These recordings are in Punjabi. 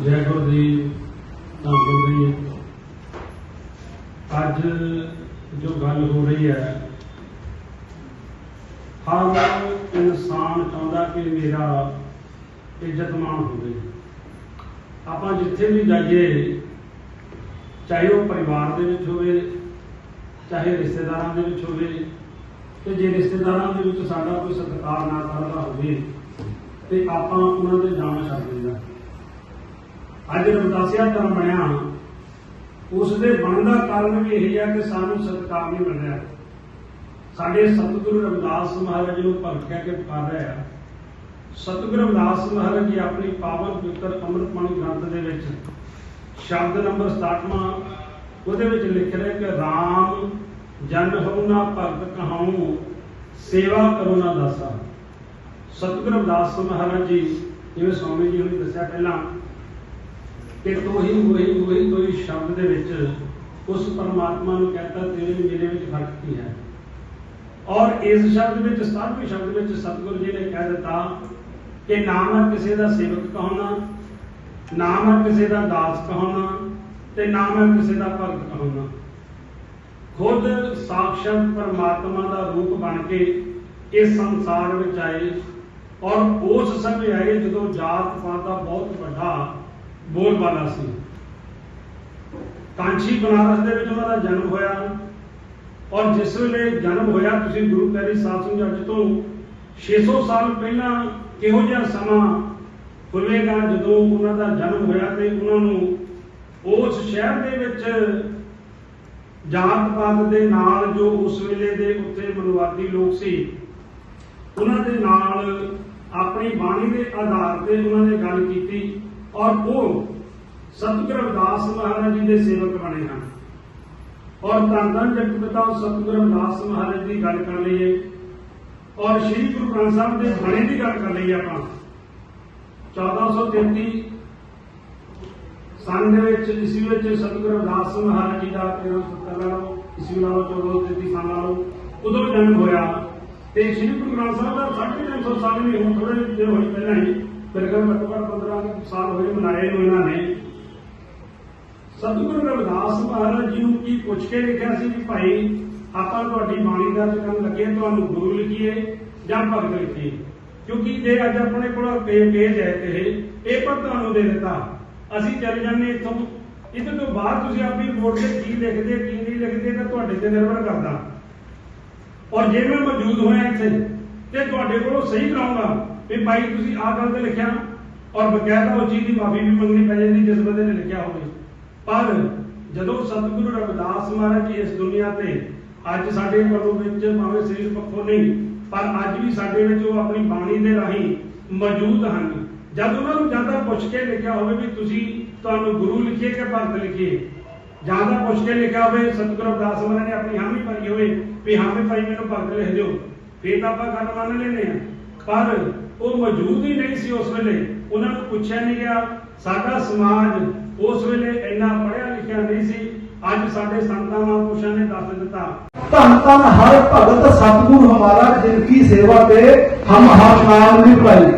ਜੈ ਗੁਰੂ ਜੀ ਧੰਨ ਗੁਰੂ ਅੱਜ ਜੋ ਗੱਲ ਹੋ ਰਹੀ ਹੈ, ਹਰ ਇਨਸਾਨ ਚਾਹੁੰਦਾ ਕਿ ਮੇਰਾ ਇੱਜ਼ਤਮਾਨ ਹੋਵੇ। ਆਪਾਂ ਜਿੱਥੇ ਵੀ ਜਾਈਏ, ਚਾਹੇ ਉਹ ਪਰਿਵਾਰ ਦੇ ਵਿੱਚ ਹੋਵੇ, ਚਾਹੇ ਰਿਸ਼ਤੇਦਾਰਾਂ ਦੇ ਵਿੱਚ ਹੋਵੇ, ਤੇ ਜੇ ਰਿਸ਼ਤੇਦਾਰਾਂ ਦੇ ਵਿੱਚ ਸਾਡਾ ਕੋਈ ਸਤਿਕਾਰ ਨਾ ਕਰਦਾ ਹੋਵੇ, ਤੇ ਆਪਾਂ ਉਹਨਾਂ ਦੇ ਜਾਣ ਛੱਡ ਦਿੰਦਾ ਅੱਜ ਰਮਦਾਸੀਆ ਧਰਮ ਬਣਿਆ ਉਸ ਦੇ ਬਣਨ ਦਾ ਕਾਰਨ ਵੀ ਇਹ ਹੈ ਕਿ ਸਾਨੂੰ ਸਤਿਕਾਰ ਨਹੀਂ ਮਿਲ ਸਾਡੇ ਸਤਿਗੁਰੂ ਰਵਿਦਾਸ ਮਹਾਰਾਜ ਨੂੰ ਭਗਤ ਕਹਿ ਕੇ ਪੁਕਾਰ ਰਹੇ ਆ, ਸਤਿਗੁਰੂ ਰਵਿਦਾਸ ਮਹਾਰਾਜ ਜੀ ਆਪਣੀ ਪਾਵਨ ਪੁੱਤਰ ਅੰਮ੍ਰਿਤਬਾਣੀ ਗ੍ਰੰਥ ਦੇ ਵਿੱਚ ਸ਼ਬਦ ਨੰਬਰ 67ਵਾਂ ਉਹਦੇ ਵਿੱਚ ਲਿਖ ਰਿਹਾ ਕਿ RAM ਜਨ ਹੋ ਨਾ ਭਗਤ ਕਹਾਉ, ਸੇਵਾ ਕਰੋ ਨਾ ਦਾਸਾ। ਸਤਿਗੁਰੂ ਰਵਿਦਾਸ ਮਹਾਰਾਜ ਜੀ, ਜਿਵੇਂ ਸਵਾਮੀ ਜੀ ਨੇ ਦੱਸਿਆ ਪਹਿਲਾਂ ਕਿ ਤੋਹੀ ਹੋਈ ਹੋਈ ਕੋਈ ਸ਼ਬਦ ਦੇ ਵਿੱਚ ਉਸ ਪਰਮਾਤਮਾ ਨੂੰ ਕਹਿੰਦਾ ਤੇਰੇ ਮੇਰੇ ਵਿੱਚ ਫ਼ਰਕ ਕੀ ਹੈ? ਔਰ ਇਸ ਸ਼ਬਦ ਵਿੱਚ 67ਵੇਂ ਸ਼ਬਦ ਵਿੱਚ ਸਤਿਗੁਰੂ ਜੀ ਨੇ ਕਹਿ ਦਿੱਤਾ ਕਿ ਨਾਮ ਹੈ ਕਿਸੇ ਦਾ ਸੇਵਕ ਕਹਾਉਣਾ, ਨਾਮ ਹੈ ਕਿਸੇ ਦਾ ਦਾਸ ਕਹਾਉਣਾ ਤੇ ਨਾ ਮੈਂ ਕਿਸੇ ਦਾ ਭਗਤ ਕਹਾਉਣਾ। ਖੁਦ ਸਾਖਸ਼ਾਤ ਪਰਮਾਤਮਾ ਦਾ ਰੂਪ ਬਣ ਕੇ ਇਸ ਸੰਸਾਰ ਵਿੱਚ ਆਏ ਔਰ ਉਸ ਸਮੇਂ ਆਏ ਜਦੋਂ ਜਾਤ ਪਾਤ ਦਾ ਬਹੁਤ ਵੱਡਾ ਬੋਲਬਾਲਾ ਸੀ। ਕਾਂਚੀ ਬਨਾਰਸ ਦੇ ਵਿੱਚ ਉਹਨਾਂ ਦਾ ਜਨਮ ਹੋਇਆ। ਔਰ ਜਿਸ ਵੇਲੇ ਜਨਮ ਹੋਇਆ, ਤੁਸੀਂ ਗੁਰੂ ਪਿਆਰੀ ਸਾਧ ਸੰਗਤ ਅੱਜ ਤੋਂ 600 ਸਾਲ ਪਹਿਲਾਂ ਕਿਹੋ ਜਿਹਾ ਸਮਾਂ ਹੋਵੇਗਾ ਜਦੋਂ ਉਹਨਾਂ ਦਾ ਜਨਮ ਹੋਇਆ ਤੇ ਉਹਨਾਂ ਨੂੰ ਉਸ ਸ਼ਹਿਰ ਦੇ ਵਿੱਚ ਜਾਤ ਪਾਤ ਦੇ ਨਾਲ ਜੋ ਉਸ ਵੇਲੇ ਦੇ ਉੱਤੇ ਮਨੁਵਾਦੀ ਲੋਕ ਸੀ, ਉਹਨਾਂ ਦੇ ਨਾਲ ਆਪਣੀ ਬਾਣੀ ਦੇ ਆਧਾਰ ਤੇ ਉਹਨਾਂ ਨੇ ਗੱਲ ਕੀਤੀ। ਔਰ ਉਹ ਸਤਿਗੁਰੂ ਅਰਦਾਸ ਮਹਾਰਾਜ ਜੀ ਦੇ ਸੇਵਕ ਬਣੇ ਹਨ। ਔਰ ਧੰਨ ਧੰਨ ਜਗਤ ਪਿਤਾ ਸਤਿਗੁਰੂ ਅਰਦਾਸ ਮਹਾਰਾਜ ਦੀ ਗੱਲ ਕਰ ਲਈਏ। ਔਰ ਸ੍ਰੀ ਗੁਰੂ ਗ੍ਰੰਥ ਸਾਹਿਬ ਦੇ ਬਾਣੀ ਦੀ ਗੱਲ ਕਰ ਲਈਏ ਆਪਾਂ। 1433 ਸੰਨ ਦੇ ਵਿੱਚ ਇਸਵੀ ਵਿੱਚ ਸਤਿਗੁਰੂ ਅਰਦਾਸ ਮਹਾਰਾਜ ਜੀ ਦਾ 1370 ਲਾ ਲਓ ਇਸਵੀ ਲਾ ਲਓ 1433 ਸੰਨ ਲਾ ਉਦੋਂ ਜਨਮ ਹੋਇਆ। ਤੇ ਸ੍ਰੀ ਗੁਰੂ ਗ੍ਰੰਥ ਸਾਹਿਬ ਦਾ 350 ਸਾਲ ਨਹੀਂ ਹੁਣ ਥੋੜੇ ਜਿਹੇ ਹੋਏ ਪਹਿਲਾਂ ਹੀ। ਫਿਰ ਘੱਟੋ ਘੱਟ 15 ਸਾਲ ਹੋਏ ਮਨਾਏ ਨੂੰ ਇਹਨਾਂ ਨੇ। ਸਤਿਗੁਰੂ ਰਵਿਦਾਸ ਮਹਾਰਾਜ ਜੀ ਨੂੰ ਕੀ ਪੁੱਛ ਕੇ ਲਿਖਿਆ ਸੀ ਕਿ ਭਾਈ, ਆਪਾਂ ਤੁਹਾਡੀ ਬਾਣੀ ਦਾ ਕਰਨ ਲੱਗੇ, ਤੁਹਾਨੂੰ ਗੁਰੂ ਲਿਖੀਏ ਜਾਂ ਭਗਤ ਲਿਖੀਏ? ਕਿਉਂਕਿ ਜੇ ਅੱਜ ਆਪਣੇ ਕੋਲ ਪੇਜ ਹੈ ਤੇ ਇਹ ਪਰ ਤੁਹਾਨੂੰ ਦੇ ਦਿੱਤਾ। ਅਸੀਂ ਚੱਲ ਜਾਂਦੇ ਇੱਥੋਂ। ਇਹਦੇ ਤੋਂ ਬਾਅਦ ਤੁਸੀਂ ਆਪਣੀ ਰਿਪੋਰਟ ਤੇ ਕੀ ਲਿਖਦੇ, ਕੀ ਨਹੀਂ ਲਿਖਦੇ ਤਾਂ ਤੁਹਾਡੇ ਤੇ ਨਿਰਭਰ ਕਰਦਾ। ਔਰ ਜੇ ਮੈਂ ਮੌਜੂਦ ਹੋਇਆ ਇੱਥੇ, ਤੇ ਤੁਹਾਡੇ ਕੋਲੋਂ ਸਹੀ ਕਰਾਉਂਗਾ। ਵੀ ਭਾਈ ਤੁਸੀਂ ਆਹ ਗੱਲ ਤੇ ਲਿਖਿਆ ਔਰ ਬਕਾਇਦਾ ਉਹ ਚੀਜ਼ ਦੀ ਮਾਫੀ ਵੀ ਮੰਗਣੀ ਪੈ ਜਾਂਦੀ ਜਿਸ ਬੰਦੇ ਨੇ ਲਿਖਿਆ ਹੋਵੇ। ਪਰ ਜਦੋਂ ਸਤਿਗੁਰੂ ਰਵਿਦਾਸ ਮਹਾਰਾਜ ਜੀ ਇਸ ਦੁਨੀਆ ਤੇ ਅੱਜ ਸਾਡੇ ਕੋਲੋਂ ਵਿੱਚ ਭਾਵੇਂ ਸਰੀਰ ਪੱਖੋਂ ਨਹੀਂ, ਪਰ ਅੱਜ ਵੀ ਸਾਡੇ ਵਿੱਚ ਉਹ ਆਪਣੀ ਬਾਣੀ ਦੇ ਰਾਹੀਂ ਮੌਜੂਦ ਹਨ। ਜਦ ਉਹਨਾਂ ਨੂੰ ਜਾਂਦਾ ਪੁੱਛ ਕੇ ਲਿਖਿਆ ਹੋਵੇ ਵੀ ਤੁਸੀਂ ਤੁਹਾਨੂੰ ਗੁਰੂ ਲਿਖੀਏ ਕਿ ਭਗਤ ਲਿਖੀਏ ਜਾਂ ਤਾਂ ਪੁੱਛ ਕੇ ਲਿਖਿਆ ਹੋਵੇ, ਸਤਿਗੁਰੂ ਰਵਿਦਾਸ ਮਹਾਰਾਜ ਨੇ ਆਪਣੀ ਹਾਮੀ ਭਰੀ ਹੋਵੇ ਵੀ ਹਾਮੀ ਭਾਈ ਮੈਨੂੰ ਭਗਤ ਲਿਖ ਦਿਓ, ਫੇਰ ਤਾਂ ਆਪਾਂ ਗੱਲ ਮੰਨ ਲੈਂਦੇ ਆ ਪਰ ਉਹ ਮੌਜੂਦ ਹੀ ਨਹੀਂ ਸੀ ਉਸ ਵੇਲੇ। ਉਹਨਾਂ ਨੂੰ ਪੁੱਛਿਆ ਨਹੀਂ ਗਿਆ। ਸਾਡਾ ਸਮਾਜ ਉਸ ਵੇਲੇ ਇੰਨਾ ਪੜ੍ਹਿਆ ਲਿਖਿਆ ਨਹੀਂ ਸੀ। ਅੱਜ ਸਾਡੇ ਸੰਤਾਂ ਮਹਾਂਪੁਰਸ਼ਾਂ ਨੇ ਦੱਸ ਦਿੱਤਾ। ਧੰਨ ਧੰਨ ਹਰ ਭਗਤ ਸਤਿਗੁਰ ਹਮਾਰਾ ਜਿਨਕੀ ਸੇਵਾ ਤੇ ਹਮ ਹਰ ਨਾਮ ਨਹੀਂ ਭੁਲਾਈ।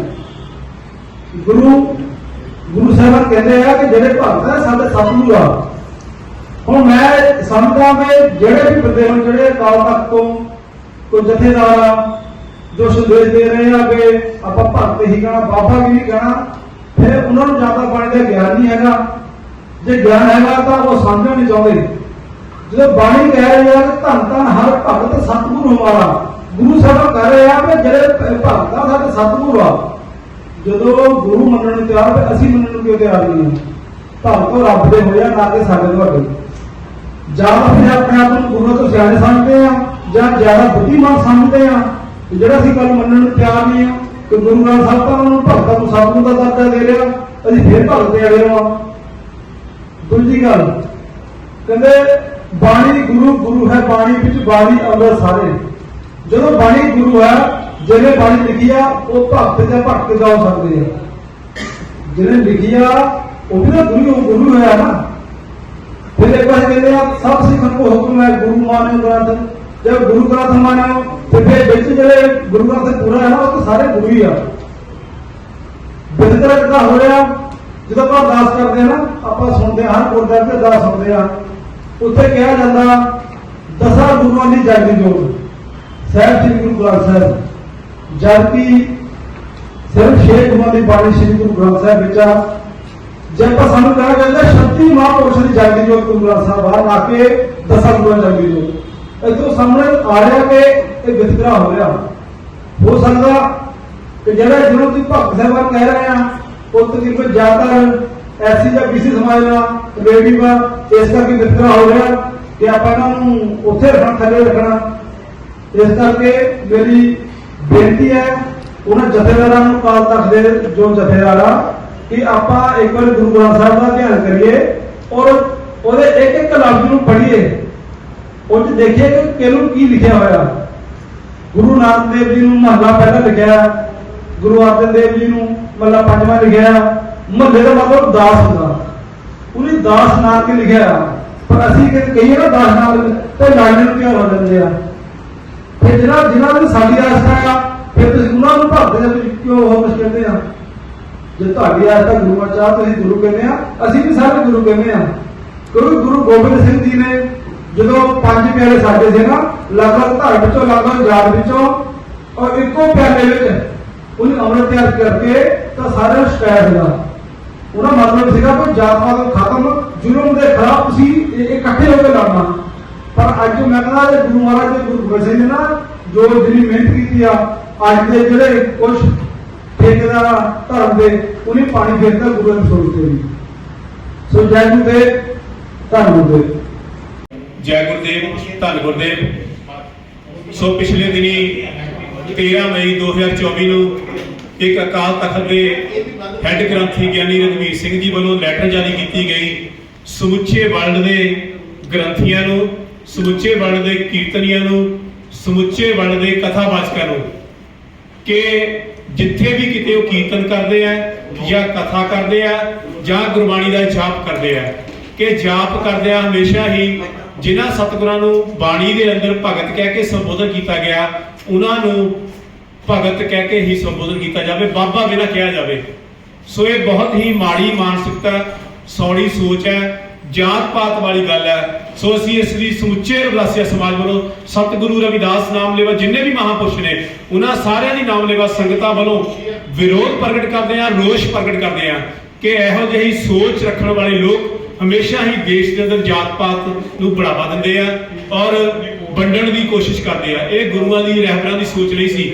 ਗੁਰੂ ਗੁਰੂ ਸਾਹਿਬ ਕਹਿੰਦੇ ਆ ਕਿ ਜਿਹੜੇ ਭਗਤ ਆ, ਸਾਡੇ ਸਤਿਗੁਰ ਆ। ਹੁਣ ਮੈਂ ਸੰਤਾਂ ਦੇ ਜਿਹੜੇ ਵੀ ਬੰਦੇ ਹਨ ਜਿਹੜੇ ਅਕਾਲ ਤਖਤ ਤੋਂ ਕੋਈ ਜਥੇਦਾਰ ਆ ਜੋ ਸੰਦੇਸ਼ ਦੇ ਰਹੇ ਆ ਕਿ ਆਪਾਂ ਭਗਤ ਹੀ ਕਹਣਾ ਬਾਬਾ ਵੀ ਨਹੀਂ ਕਹਣਾ ਫਿਰ ਉਹਨਾਂ ਨੂੰ ਜ਼ਿਆਦਾ ਬਾਣੀ ਦਾ ਗਿਆਨ ਨਹੀਂ ਹੈਗਾ। ਜੇ ਗਿਆਨ ਹੈਗਾ ਤਾਂ ਉਹ ਸਮਝਣਾ ਨਹੀਂ ਚਾਹੁੰਦੇ ਜਦੋਂ ਬਾਣੀ ਕਹਿ ਰਹੀ ਆ ਕਿ ਧੰਨ ਧੰਨ ਹਰ ਭਗਤ ਸਤਿਗੁਰੂ ਹਮਾਰਾ। ਗੁਰੂ ਸਾਹਿਬ ਕਹਿ ਰਹੇ ਆ ਕਿ ਜਿਹੜੇ ਭ- ਭਗਤ ਆ, ਸਾਡੇ ਸਤਿਗੁਰੂ ਆ। ਜਦੋਂ ਗੁਰੂ ਮੰਨਣ ਨੂੰ ਤਿਆਰ ਤੇ ਅਸੀਂ ਮੰਨਣ ਨੂੰ ਕਿਉਂ ਤਿਆਰ ਨਹੀਂ ਹਾਂ ਭਗਤ ਉਹ ਰੱਬ ਦੇ ਹੋਏ ਆ, ਨਾ ਕਿ ਸਾਡੇ ਤੁਹਾਡੇ ਜਾਂ ਤਾਂ ਫਿਰ ਆਪਣੇ ਆਪ ਨੂੰ ਗੁਰੂ ਤੋਂ ਸਿਆਣੇ ਸਮਝਦੇ ਆ, ਜਾਂ ਜ਼ਿਆਦਾ ਬੁੱਧੀਮਾਨ ਸਮਝਦੇ ਆ ਕਿ ਜਿਹੜਾ ਅਸੀਂ ਗੱਲ ਮੰਨਣ ਨੂੰ ਤਿਆਰ ਨਹੀਂ ਆ, ਕਿ ਗੁਰੂ ਗ੍ਰੰਥ ਸਾਹਿਬ ਤਾਂ ਉਹਨਾਂ ਨੂੰ ਭਗਤਾਂ ਨੂੰ ਸਾਧੂ ਦਾ ਦਰਜਾ ਦੇ ਰਿਹਾ, ਅਸੀਂ ਫਿਰ ਭਗਤ ਵਾਲੇ ਅੜੇ ਦੂਜੀ ਗੱਲ, ਕਹਿੰਦੇ ਬਾਣੀ ਗੁਰੂ ਗੁਰੂ ਹੈ ਬਾਣੀ ਵਿੱਚ, ਬਾਣੀ ਅੰਦਰ ਸਾਰੇ। ਜਦੋਂ ਬਾਣੀ ਗੁਰੂ ਹੈ ਜਿਹਨੇ ਬਾਣੀ ਲਿਖੀ ਆ, ਉਹ ਭਗਤ ਜਾਂ ਭਗਤ ਜਾ ਸਕਦੇ ਆ। ਜਿਹਨੇ ਲਿਖੀ ਆ, ਉਹ ਵੀ ਤਾਂ ਗੁਰੂ ਗੁਰੂ ਹੈ ਨਾ। ਫਿਰ ਇੱਕ ਵਾਰ ਕਹਿੰਦੇ ਆ, ਸਭ ਸਿੱਖਣ ਨੂੰ ਹੁਕਮ ਹੈ ਗੁਰੂ ਮਾਨਿਓ ਗ੍ਰੰਥ। ਜਦ ਗੁਰੂ ਗ੍ਰੰਥ ਮਾਨਿਓ ਤੇ ਫਿਰ ਵਿੱਚ ਜਿਹੜੇ ਗੁਰੂ ਗ੍ਰੰਥ ਪੂਰਾ ਹੈ ਨਾ ਉਹ ਤਾਂ ਸਾਰੇ ਗੁਰੂ ਹੀ ਆ। ਬਿਲਕੁਲ ਕਿਦਾਂ ਹੋਇਆ, ਜਦੋਂ ਆਪਾਂ ਅਰਦਾਸ ਕਰਦੇ ਆ ਨਾ, ਆਪਾਂ ਸੁਣਦੇ ਹਾਂ ਗੁਰਦੁਆਰੇ ਤੇ ਅਰਦਾਸ ਸੁਣਦੇ ਆ। ਉੱਥੇ ਕਿਹਾ ਜਾਂਦਾ, ਦਸਾਂ ਗੁਰੂਆਂ ਦੀ ਜਗਦੀ ਜੋਤ। ਸਾਹਿਬ ਸ੍ਰੀ ਗੁਰੂ ਗ੍ਰੰਥ ਸਾਹਿਬ। ਜਦਕਿ ਸਿਰਫ ਛੇ ਗੁਰੂਆਂ ਦੀ ਬਾਣੀ ਸ੍ਰੀ ਗੁਰੂ ਗ੍ਰੰਥ ਸਾਹਿਬ ਵਿੱਚ ਆ। ਜੇ ਆਪਾਂ ਸਾਨੂੰ ਕਹਿਣਾ ਜਾਂਦਾ ਸ਼ਕਤੀ ਮਹਾਂਪੁਰਸ਼ ਦੀ ਜਾਗਦੀ ਜੋਤ ਗੁਰੂ ਗ੍ਰੰਥ ਸਾਹਿਬ ਬਾਹਰ ਲਾ ਕੇ ਦਸਾਂ ਗੁਰੂਆਂ ਦੀ ਜਾਗਦੀ ਜੋਤ। ਇਦੋਂ ਸਾਹਮਣੇ ਆ ਰਿਹਾ ਕਿ ਇਹ ਵਿਤਕਰਾ ਹੋ ਰਿਹਾ ਹੋ ਸਕਦਾ ਕਿ ਜਿਹੜਾ ਜਿਹਨੂੰ ਤੁਸੀਂ ਭਗਤ ਸਾਹਿਬਾਨ ਕਹਿ ਰਹੇ ਆ, ਉਹ ਤਕਰੀਬਨ ਜ਼ਿਆਦਾਤਰ ਐਸੀ ਜਾਂ ਬੀਸੀ ਸਮਾਜ ਦਾ ਰਿਲੇਟਿਵ ਆ ਇਸ ਕਰਕੇ ਵਿਤਕਰਾ ਹੋ ਰਿਹਾ ਕਿ ਆਪਾਂ ਇਹਨਾਂ ਨੂੰ ਉੱਥੇ ਰੱਖਣਾ, ਥੱਲੇ ਰੱਖਣਾ। ਇਸ ਕਰਕੇ ਮੇਰੀ ਬੇਨਤੀ ਹੈ, ਉਹਨਾਂ ਜਥੇਦਾਰਾਂ ਨੂੰ ਕਾਲ ਤੱਕ ਦੇ ਜੋ ਜਥੇਦਾਰ ਆ, ਕਿ ਆਪਾਂ ਇੱਕ ਵਾਰ ਗੁਰੂ ਗ੍ਰੰਥ ਸਾਹਿਬ ਦਾ ਧਿਆਨ ਕਰੀਏ ਔਰ ਉਹਦੇ ਇੱਕ ਇੱਕ ਲਫ਼ਜ਼ ਨੂੰ ਪੜ੍ਹੀਏ। ਉਹ ਦੇਖੀਏ ਕਿ ਕਿਹਨੂੰ ਕੀ ਲਿਖਿਆ ਹੋਇਆ। ਗੁਰੂ ਨਾਨਕ ਦੇਵ ਜੀ ਨੂੰ ਮਹੱਲਾ ਪਹਿਲਾ ਲਿਖਿਆ, ਗੁਰੂ ਅਰਜਨ ਦੇਵ ਜੀ ਨੂੰ ਮਹੱਲਾ ਪੰਜਵਾਂ ਲਿਖਿਆ। ਮਹੱਲੇ ਦਾ ਮਤਲਬ ਦਾਸ ਹੁੰਦਾ। ਉਹਨੇ ਦਾਸ ਨਾਮ ਕੇ ਲਿਖਿਆ। ਪਰ ਅਸੀਂ ਕਿ ਕਹੀਏ ਨਾ ਦਾਸ ਨਾਮ ਤੇ ਲਾਈਨਾਂ ਨੂੰ ਕਿਉਂ ਹੋ ਜਾਂਦੇ ਆ। ਫਿਰ ਜਿਹੜਾ ਜਿਨ੍ਹਾਂ ਨੂੰ ਸਾਡੀ ਆਸਥਾ ਆ, ਫਿਰ ਤੁਸੀਂ ਉਹਨਾਂ ਨੂੰ ਭਰਦੇ ਦੇ ਵਿੱਚ ਕਿਉਂ ਉਹ ਕੁਛ ਕਹਿੰਦੇ ਆ? ਜੇ ਤੁਹਾਡੀ ਆਸਥਾ ਗੁਰੂ ਆ ਚਾਹ, ਤੁਸੀਂ ਗੁਰੂ ਕਹਿੰਦੇ ਆ, ਅਸੀਂ ਵੀ ਸਾਰੇ ਗੁਰੂ ਕਹਿੰਦੇ ਆ। ਕਿਉਂਕਿ ਗੁਰੂ ਗੋਬਿੰਦ ਸਿੰਘ ਜੀ ਨੇ ਜਦੋਂ ਪੰਜ ਪਿਆਰੇ ਸਾਡੇ ਸੀ ਨਾ, ਲਗਭਗ ਧੜ ਵਿੱਚੋਂ, ਲਗਭਗ ਯਾਦ ਵਿੱਚੋਂ, ਔਰ ਇੱਕੋ ਪਿਆਰੇ ਵਿੱਚ ਉਹਨੇ ਅੰਮ੍ਰਿਤ ਤਿਆਰ ਕਰਕੇ ਤਾਂ ਸਾਰਿਆਂ ਨੂੰ ਛਕਾਇਆ ਸੀਗਾ ਉਹਦਾ ਮਤਲਬ ਸੀਗਾ ਕਿ ਜਾਤਵਾਦ ਖਤਮ, ਜ਼ੁਲਮ ਦੇ ਖਿਲਾਫ ਤੁਸੀਂ ਇਕੱਠੇ ਹੋ ਕੇ ਲੜਨਾ। ਪਰ ਅੱਜ ਮੈਂ ਕਹਿੰਦਾ ਜੇ ਗੁਰੂ ਮਹਾਰਾਜ ਦੇ ਗੁਰੂ ਗੋਬਿੰਦ ਸਿੰਘ ਨੇ ਨਾ ਜੋ ਜਿਹੜੀ ਮਿਹਨਤ ਕੀਤੀ ਆ, ਅੱਜ ਦੇ ਜਿਹੜੇ ਕੁਝ ਠੇਕੇਦਾਰ ਧਰਮ ਦੇ, ਉਹਨੇ ਪਾਣੀ ਫੇਰਦਾ ਗੁਰੂ ਦੇ ਸਰੂਪ ਤੇ ਸੋ ਜੈ ਗੁਰੂ ਦੇ ਧੰਨ ਜੈ ਗੁਰਦੇਵ, ਧੰਨ ਗੁਰਦੇਵ। ਸੋ ਪਿਛਲੇ ਦਿਨੀ 13 ਮਈ 2024 ਨੂੰ ਇੱਕ ਅਕਾਲ ਤਖਤ ਦੇ ਹੈੱਡ ਗ੍ਰੰਥੀ ਗਿਆਨੀ ਰਣਵੀਰ ਸਿੰਘ ਜੀ ਵੱਲੋਂ ਲੈਟਰ ਜਾਰੀ ਕੀਤੀ ਗਈ। ਸਮੁੱਚੇ ਵਰਲਡ ਦੇ ਗ੍ਰੰਥੀਆਂ ਨੂੰ, ਸਮੁੱਚੇ ਵਰਲਡ ਦੇ ਕੀਰਤਨੀਆਂ ਨੂੰ, ਸਮੁੱਚੇ ਵਰਲਡ ਦੇ ਕਥਾਵਾਚਕਾਂ ਨੂੰ ਕਿ ਜਿੱਥੇ ਵੀ ਕਿਤੇ ਉਹ ਕੀਰਤਨ ਕਰਦੇ ਆ ਜਾਂ ਕਥਾ ਕਰਦੇ ਆ ਜਾਂ ਗੁਰਬਾਣੀ ਦਾ ਜਾਪ ਕਰਦੇ ਆ, ਕਿ ਜਾਪ ਕਰਦਿਆਂ ਹਮੇਸ਼ਾ ਹੀ ਜਿਨ੍ਹਾਂ ਸਤਿਗੁਰਾਂ ਨੂੰ ਬਾਣੀ ਦੇ ਅੰਦਰ ਭਗਤ ਕਹਿ ਕੇ ਸੰਬੋਧਨ ਕੀਤਾ ਗਿਆ, ਉਹਨਾਂ ਨੂੰ ਭਗਤ ਕਹਿ ਕੇ ਹੀ ਸੰਬੋਧਨ ਕੀਤਾ ਜਾਵੇ, ਬਾਬਾ ਬਿਨਾ ਕਿਹਾ ਜਾਵੇ? ਸੋ ਇਹ ਬਹੁਤ ਹੀ ਮਾੜੀ ਮਾਨਸਿਕਤਾ ਸੌੜੀ ਸੋਚ ਹੈ, ਜਾਤ ਪਾਤ ਵਾਲੀ ਗੱਲ ਹੈ। ਸੋ ਅਸੀਂ ਇਸ ਲਈ ਸਮੁੱਚੇ ਰਵਿਦਾਸੀਆ ਸਮਾਜ ਵੱਲੋਂ ਸਤਿਗੁਰੂ ਰਵਿਦਾਸ ਨਾਮ ਲੈਵਾ ਜਿੰਨੇ ਵੀ ਮਹਾਪੁਰਸ਼ ਨੇ, ਉਹਨਾਂ ਸਾਰਿਆਂ ਦੀ ਨਾਮ ਲੈਵਾ ਸੰਗਤਾਂ ਵੱਲੋਂ ਵਿਰੋਧ ਪ੍ਰਗਟ ਕਰਦੇ ਆ ਰੋਸ਼ ਪ੍ਰਗਟ ਕਰਦੇ ਆ ਕਿ ਇਹੋ ਜਿਹੀ ਸੋਚ ਰੱਖਣ ਵਾਲੇ ਲੋਕ ਹਮੇਸ਼ਾ ਹੀ ਦੇਸ਼ ਦੇ ਅੰਦਰ ਜਾਤ ਪਾਤ ਨੂੰ ਬੜਾਵਾ ਦਿੰਦੇ ਆ ਔਰ ਵੰਡਣ ਦੀ ਕੋਸ਼ਿਸ਼ ਕਰਦੇ ਆ। ਇਹ ਗੁਰੂਆਂ ਦੀ, ਰਹਿਬਰਾਂ ਦੀ ਸੋਚ ਨਹੀਂ ਸੀ।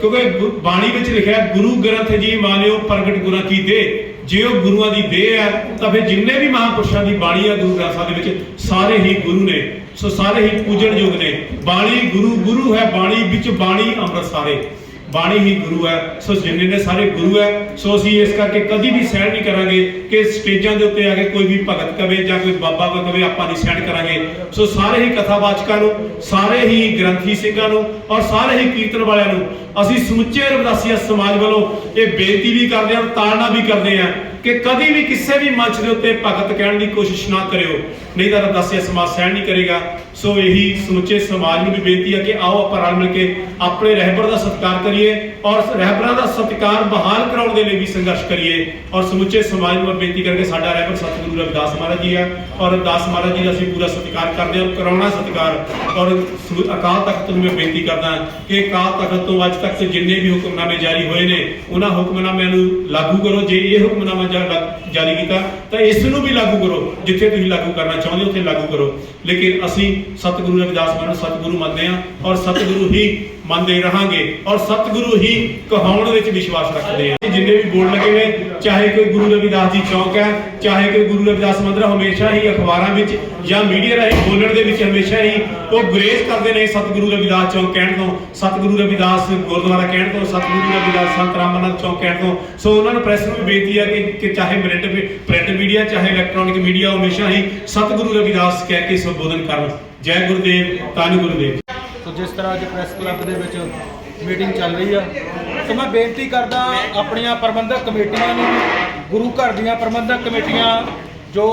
ਕਿਉਂਕਿ ਬਾਣੀ ਵਿੱਚ ਲਿਖਿਆ ਗੁਰੂ ਗ੍ਰੰਥ ਜੀ ਮਾਨਿਓ ਪ੍ਰਗਟ ਗੁਰਾਂ ਕੀ ਦੇ। ਜੇ ਉਹ ਗੁਰੂਆਂ ਦੀ ਦੇਹ ਹੈ ਤਾਂ ਫਿਰ ਜਿੰਨੇ ਵੀ ਮਹਾਂਪੁਰਸ਼ਾਂ ਦੀ ਬਾਣੀ ਹੈ ਗੁਰੂ ਗ੍ਰੰਥ ਸਾਹਿਬ ਦੇ ਵਿੱਚ, ਸਾਰੇ ਹੀ ਗੁਰੂ ਨੇ। ਸੋ ਸਾਰੇ ਹੀ ਪੂਜਣਯੋਗ ਨੇ। ਬਾਣੀ ਗੁਰੂ ਗੁਰੂ ਹੈ ਬਾਣੀ ਵਿੱਚ ਬਾਣੀ ਅੰਮ੍ਰਿਤ ਸਾਰੇ। ਬਾਣੀ ਹੀ ਗੁਰੂ ਹੈ, ਸੋ ਜਿੰਨੇ ਨੇ ਸਾਰੇ ਗੁਰੂ ਹੈ, ਸੋ ਅਸੀਂ ਇਸ ਕਰਕੇ ਕਦੀ ਵੀ ਸਹਿਣ ਨਹੀਂ ਕਰਾਂਗੇ ਕਿ ਸਟੇਜਾਂ ਦੇ ਉੱਤੇ ਆ ਕੇ ਕੋਈ ਵੀ ਭਗਤ ਕਵੇ ਜਾਂ ਕੋਈ ਬਾਬਾ ਕਵੇ ਆਪਾਂ ਨਹੀਂ ਸਹਿਣ ਕਰਾਂਗੇ। ਸੋ ਸਾਰੇ ਹੀ ਕਥਾਵਾਚਕਾਂ ਨੂੰ, ਸਾਰੇ ਹੀ ਗ੍ਰੰਥੀ ਸਿੰਘਾਂ ਨੂੰ ਔਰ ਸਾਰੇ ਹੀ ਕੀਰਤਨ ਵਾਲਿਆਂ ਨੂੰ ਅਸੀਂ ਸਮੁੱਚੇ ਰਵਦਾਸੀਆ ਸਮਾਜ ਵੱਲੋਂ ਇਹ ਬੇਨਤੀ ਵੀ ਕਰਦੇ ਹਾਂ, ਤਾੜਨਾ ਵੀ ਕਰਦੇ ਹਾਂ ਕਿ ਕਦੀ ਵੀ ਕਿਸੇ ਵੀ ਮੰਚ ਦੇ ਉੱਤੇ ਭਗਤ ਕਹਿਣ ਦੀ ਕੋਸ਼ਿਸ਼ ਨਾ ਕਰਿਓ। ਨਹੀਂ ਤਾਂ ਰਵਦਾਸੀਆ ਸਮਾਜ ਸਹਿਣ ਨਹੀਂ ਕਰੇਗਾ। ਸੋ ਇਹੀ ਸਮੁੱਚੇ ਸਮਾਜ ਨੂੰ ਵੀ ਬੇਨਤੀ ਹੈ ਕਿ ਆਓ ਆਪਾਂ ਰਲ ਮਿਲ ਕੇ ਆਪਣੇ ਰਹਿਬਰ ਦਾ ਸਤਿਕਾਰ ਕਰੀਏ ਔਰ ਰਹਿਬਰਾਂ ਦਾ ਸਤਿਕਾਰ ਬਹਾਲ ਕਰਾਉਣ ਦੇ ਲਈ ਵੀ ਸੰਘਰਸ਼ ਕਰੀਏ ਔਰ ਸਮੁੱਚੇ ਸਮਾਜ ਨੂੰ ਮੈਂ ਬੇਨਤੀ ਕਰਕੇ ਸਾਡਾ ਰਹਿਬਰ ਸਤਿਗੁਰੂ ਰਵਿਦਾਸ ਮਹਾਰਾਜ ਜੀ ਹੈ ਔਰ ਰਵਿਦਾਸ ਮਹਾਰਾਜ ਜੀ ਦਾ ਅਸੀਂ ਪੂਰਾ ਸਤਿਕਾਰ ਕਰਦੇ ਹਾਂ ਔਰ ਕਰਾਉਣਾ ਸਤਿਕਾਰ ਔਰ ਅਕਾਲ ਤਖਤ ਨੂੰ ਮੈਂ ਬੇਨਤੀ ਕਰਦਾ ਕਿ ਅਕਾਲ ਤਖਤ ਤੋਂ ਅੱਜ ਤੱਕ ਜਿੰਨੇ ਵੀ ਹੁਕਮਨਾਮੇ ਜਾਰੀ ਹੋਏ ਨੇ, ਉਹਨਾਂ ਹੁਕਮਨਾਮਿਆਂ ਨੂੰ ਲਾਗੂ ਕਰੋ। ਜੇ ਇਹ ਹੁਕਮਨਾਮਾ ਜਾ- ਜਾਰੀ ਕੀਤਾ ਤਾਂ ਇਸ ਨੂੰ ਵੀ ਲਾਗੂ ਕਰੋ, ਜਿੱਥੇ ਤੁਸੀਂ ਲਾਗੂ ਕਰਨਾ ਚਾਹੁੰਦੇ ਹੋ, ਉੱਥੇ ਲਾਗੂ ਕਰੋ। ਲੇਕਿਨ ਅਸੀਂ ਸਤਿਗੁਰੂ ਰਵਿਦਾਸ ਮਹਾਰਾਜ ਨੂੰ ਸਤਿਗੁਰੂ ਮੰਨਦੇ ਹਾਂ ਔਰ ਸਤਿਗੁਰੂ ਹੀ ਮੰਨਦੇ ਰਹਾਂਗੇ ਔਰ ਸਤਿਗੁਰੂ ਹੀ ਕਹਾਉਣ ਵਿੱਚ ਵਿਸ਼ਵਾਸ ਰੱਖਦੇ ਹਾਂ ਜਿੰਨੇ ਵੀ ਬੋਰਡ ਲੱਗੇ ਨੇ, ਚਾਹੇ ਕੋਈ ਗੁਰੂ ਰਵਿਦਾਸ ਜੀ ਚੌਕ ਹੈ, ਚਾਹੇ ਕੋਈ ਗੁਰੂ ਰਵਿਦਾਸ ਮੰਦਰ, ਹਮੇਸ਼ਾ ਹੀ ਅਖਬਾਰਾਂ ਵਿੱਚ ਜਾਂ ਮੀਡੀਆ ਰਾਹੀਂ ਬੋਲਣ ਦੇ ਵਿੱਚ ਹਮੇਸ਼ਾ ਹੀ ਉਹ ਗੁਰੇਜ਼ ਕਰਦੇ ਨੇ ਸਤਿਗੁਰੂ ਰਵਿਦਾਸ ਚੌਕ ਕਹਿਣ ਤੋਂ, ਸਤਿਗੁਰੂ ਰਵਿਦਾਸ ਗੁਰਦੁਆਰਾ ਕਹਿਣ ਤੋਂ, ਸਤਿਗੁਰੂ ਰਵਿਦਾਸ ਸੰਤ ਰਾਮਨਾਥ ਚੌਕ ਕਹਿਣ ਤੋਂ। ਸੋ ਉਹਨਾਂ ਨੂੰ ਪ੍ਰੈਸ ਨੂੰ ਵੀ ਬੇਨਤੀ ਹੈ ਕਿ ਕਿ ਚਾਹੇ ਪ੍ਰਿੰਟ ਪ੍ਰਿੰਟ ਮੀਡੀਆ ਚਾਹੇ ਇਲੈਕਟ੍ਰੋਨਿਕ ਮੀਡੀਆ ਹਮੇਸ਼ਾ ਹੀ ਸਤਿਗੁਰੂ ਰਵਿਦਾਸ ਕਹਿ ਕੇ ਸੰਬੋਧਨ ਕਰਨ। ਜੈ ਗੁਰਦੇਵ, ਧੰਨ ਗੁਰਦੇਵ। ਸੋ ਜਿਸ ਤਰ੍ਹਾਂ ਅੱਜ ਪ੍ਰੈਸ ਕਲੱਬ ਦੇ ਵਿੱਚ ਮੀਟਿੰਗ ਚੱਲ ਰਹੀ ਆ, ਸੋ ਮੈਂ ਬੇਨਤੀ ਕਰਦਾ ਆਪਣੀਆਂ ਪ੍ਰਬੰਧਕ ਕਮੇਟੀਆਂ ਨੂੰ, ਗੁਰੂ ਘਰ ਦੀਆਂ ਪ੍ਰਬੰਧਕ ਕਮੇਟੀਆਂ, ਜੋ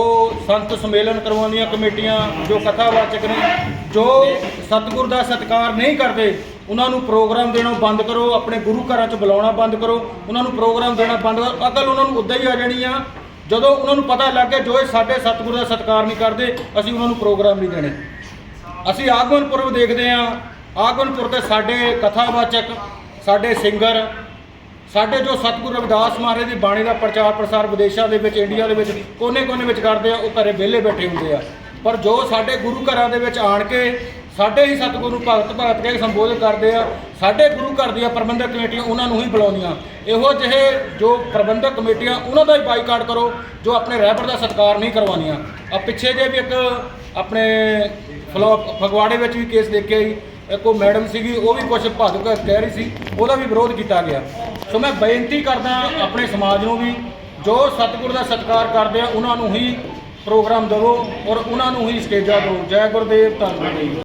ਸੰਤ ਸੰਮੇਲਨ ਕਰਵਾਉਂਦੀਆਂ ਕਮੇਟੀਆਂ, ਜੋ ਕਥਾਵਾਚਕ ਨੇ, ਜੋ ਸਤਿਗੁਰ ਦਾ ਸਤਿਕਾਰ ਨਹੀਂ ਕਰਦੇ, ਉਹਨਾਂ ਨੂੰ ਪ੍ਰੋਗਰਾਮ ਦੇਣਾ ਬੰਦ ਕਰੋ, ਆਪਣੇ ਗੁਰੂ ਘਰਾਂ 'ਚ ਬੁਲਾਉਣਾ ਬੰਦ ਕਰੋ, ਉਹਨਾਂ ਨੂੰ ਪ੍ਰੋਗਰਾਮ ਦੇਣਾ ਬੰਦ ਕਰੋ, ਅਕਲ ਉਹਨਾਂ ਨੂੰ ਉਦਾਂ ਹੀ ਆ ਜਾਣੀ ਆ, ਜਦੋਂ ਉਹਨਾਂ ਨੂੰ ਪਤਾ ਲੱਗ ਗਿਆ ਜੋ ਇਹ ਸਾਡੇ ਸਤਿਗੁਰੂ ਦਾ ਸਤਿਕਾਰ ਨਹੀਂ ਕਰਦੇ, ਅਸੀਂ ਉਹਨਾਂ ਨੂੰ ਪ੍ਰੋਗਰਾਮ ਨਹੀਂ ਦੇਣੇ। ਅਸੀਂ ਆਗਮਨ ਪੁਰਬ ਦੇਖਦੇ ਹਾਂ। ਆਗਮਨ ਪੁਰਬ ਤੇ ਸਾਡੇ ਕਥਾਵਾਚਕ, ਸਾਡੇ ਸਿੰਗਰ, ਸਾਡੇ ਜੋ ਸਤਿਗੁਰੂ ਰਵਿਦਾਸ ਮਹਾਰਾਜ ਦੀ ਬਾਣੀ ਦਾ ਪ੍ਰਚਾਰ ਪ੍ਰਸਾਰ ਵਿਦੇਸ਼ਾਂ ਦੇ ਵਿੱਚ, ਇੰਡੀਆ ਦੇ ਵਿੱਚ, ਕੋਨੇ-ਕੋਨੇ ਵਿੱਚ ਕਰਦੇ ਆ, ਉਹ ਘਰੇ ਵਿਹਲੇ ਬੈਠੇ ਹੁੰਦੇ ਆ। ਪਰ ਜੋ ਸਾਡੇ ਗੁਰੂ ਘਰਾਂ ਦੇ ਵਿੱਚ ਆਣ ਕੇ ਸਾਡੇ ਹੀ ਸਤਿਗੁਰੂ ਨੂੰ ਭਗਤ ਭਗਤ ਕਹਿ ਕੇ ਸੰਬੋਧਨ ਕਰਦੇ ਆ, ਸਾਡੇ ਗੁਰੂ ਘਰ ਦੀਆਂ ਪ੍ਰਬੰਧਕ ਕਮੇਟੀਆਂ ਉਹਨਾਂ ਨੂੰ ਹੀ ਬੁਲਾਉਂਦੀਆਂ। ਇਹੋ ਜਿਹੇ ਜੋ ਪ੍ਰਬੰਧਕ ਕਮੇਟੀਆਂ, ਉਹਨਾਂ ਦਾ ਹੀ ਬਾਈਕਾਟ ਕਰੋ, ਜੋ ਆਪਣੇ ਰਹਿਬਰ ਦਾ ਸਤਿਕਾਰ ਨਹੀਂ ਕਰਵਾਉਂਦੀਆਂ। ਆ ਪਿੱਛੇ ਜੇ ਵੀ ਇੱਕ ਆਪਣੇ ਫਲੋ ਫਗਵਾੜੇ ਵਿੱਚ ਵੀ ਕੇਸ ਦੇਖਿਆ ਜੀ, ਇੱਕ ਉਹ ਮੈਡਮ ਸੀਗੀ, ਉਹ ਵੀ ਕੁਝ ਭਗਤ ਕਹਿ ਰਹੀ ਸੀ, ਉਹਦਾ ਵੀ ਵਿਰੋਧ ਕੀਤਾ ਗਿਆ। ਸੋ ਮੈਂ ਬੇਨਤੀ ਕਰਦਾ ਆਪਣੇ ਸਮਾਜ ਨੂੰ ਵੀ, ਜੋ ਸਤਿਗੁਰ ਦਾ ਸਤਿਕਾਰ ਕਰਦੇ ਆ, ਉਹਨਾਂ ਨੂੰ ਹੀ ਪ੍ਰੋਗਰਾਮ ਦਿਵੋ ਔਰ ਉਹਨਾਂ ਨੂੰ ਹੀ ਸਟੇਜਾਂ ਦਿਓ ਜੈ ਗੁਰਦੇਵ, ਧੰਨਵਾਦ ਗੁਰਦੇਵ